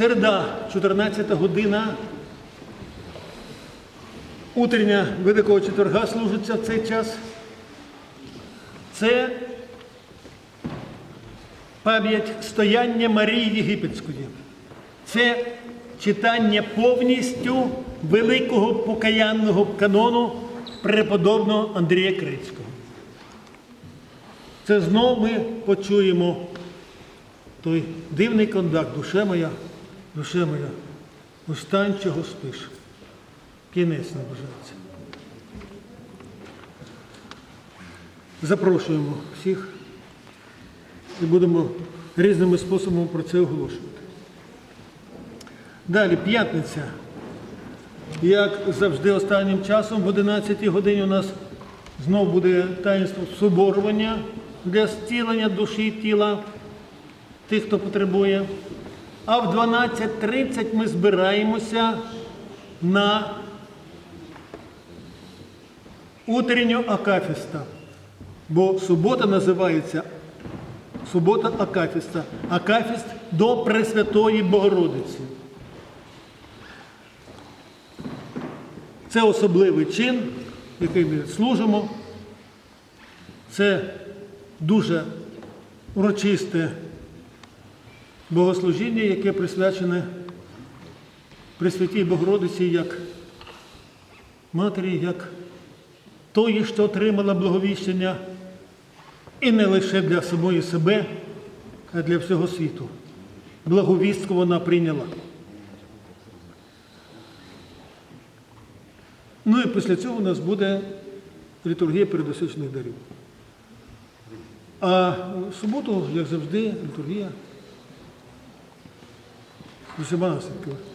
Середа, 14 година. Утрення Великого четверга служиться в цей час. Це пам'ять стояння Марії Єгипетської. Це читання повністю великого покаянного канону преподобного Андрія Крицького. Це знов ми почуємо той дивний кондакт, душе моя, душе моя, устань, чого спиш. Кінець наближається. Запрошуємо всіх і будемо різними способами про це оголошувати. Далі, п'ятниця. Як завжди, останнім часом, в 11 годині у нас знов буде таїнство соборування для зцілення душі і тіла тих, хто потребує. А в 12.30 ми збираємося на утренню Акафіста. Бо субота називається субота Акафіста. Акафіст до Пресвятої Богородиці. Це особливий чин, який ми служимо. Це дуже урочисте богослужіння, яке присвячене Пресвятій Богородиці як матері, як тої, що отримала благовіщення, і не лише для самої себе, а для всього світу. Благовістку вона прийняла. Ну і після цього у нас буде літургія передосичних дарів. А в суботу, як завжди, літургія Los hermanos, não pasa?